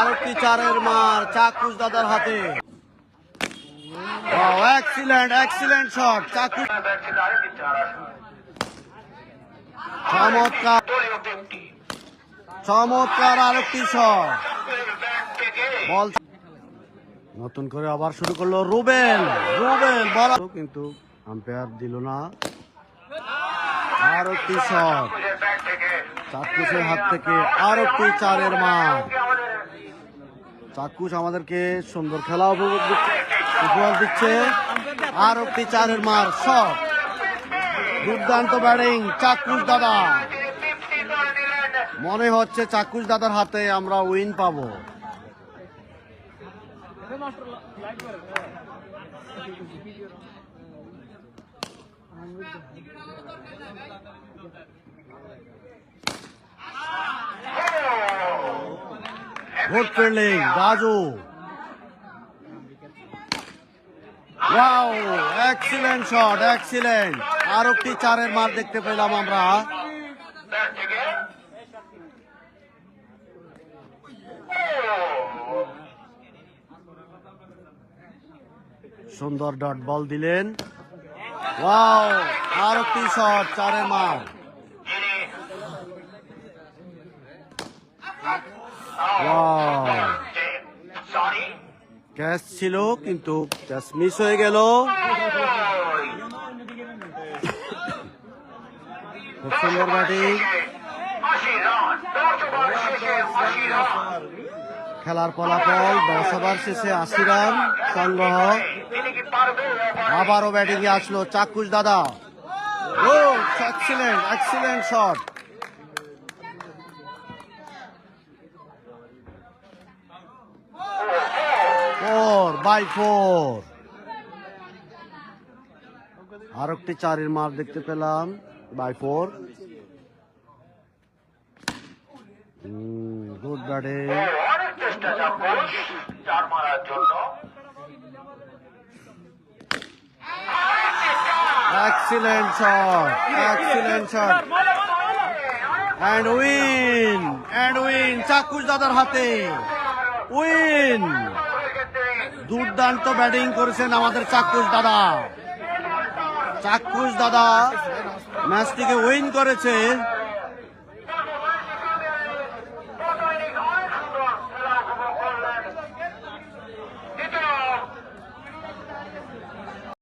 আরও চারের মার দাদার হাতে। এক্সিলেন্ট এক্সিলেন্ট শট চাকুস চমৎকার। চমৎকার আরেকটি শট বল নতুন করে আবার শুরু করল রুবেল। রুবেল, বল। কিন্তু আম্পায়ার দিল না। আর একটি শট। চাক্ষুষের হাত থেকে আর একটি চারের মার। চাক্ষুষ আমাদেরকে সুন্দর খেলা উপহার দিচ্ছে। আর একটি চারের মার, শট। দুর্দান্ত ব্যাটিং, চাক্ষুষ দাদা। মনে হচ্ছে চাক্ষুষ দাদার হাতে আমরা উইন পাবো। Good fielding Raju wow excellent shot excellent আর একটি চারের মার দেখতে পেলাম আমরা সুন্দর ডট বল দিলেন। ওয়াও, আর একটি শট চারের মার। ক্যাচ ছিল, কিন্তু ক্যাচ মিস হয়ে গেল। খুব সুন্দর ব্যাটিং। খেলার ফলাফল, দশ ওভার শেষে আশি রান সংগ্রহ। আবারও ব্যাটিং আসলো চাকুশ দাদা। Excellent excellent shot four by four আর একটি চারের মার দেখতে পেলাম বাই ফোর গুড ব্যাটিং অনেক চেষ্টা চাপোষ চার মারার জন্য. চাকুশ দাদার হাতে। উইন দুর্দান্ত ব্যাটিং করেছেন আমাদের চাক্ষুষ দাদা। চাক্ষুষ দাদা ম্যাচটিকে উইন করেছে।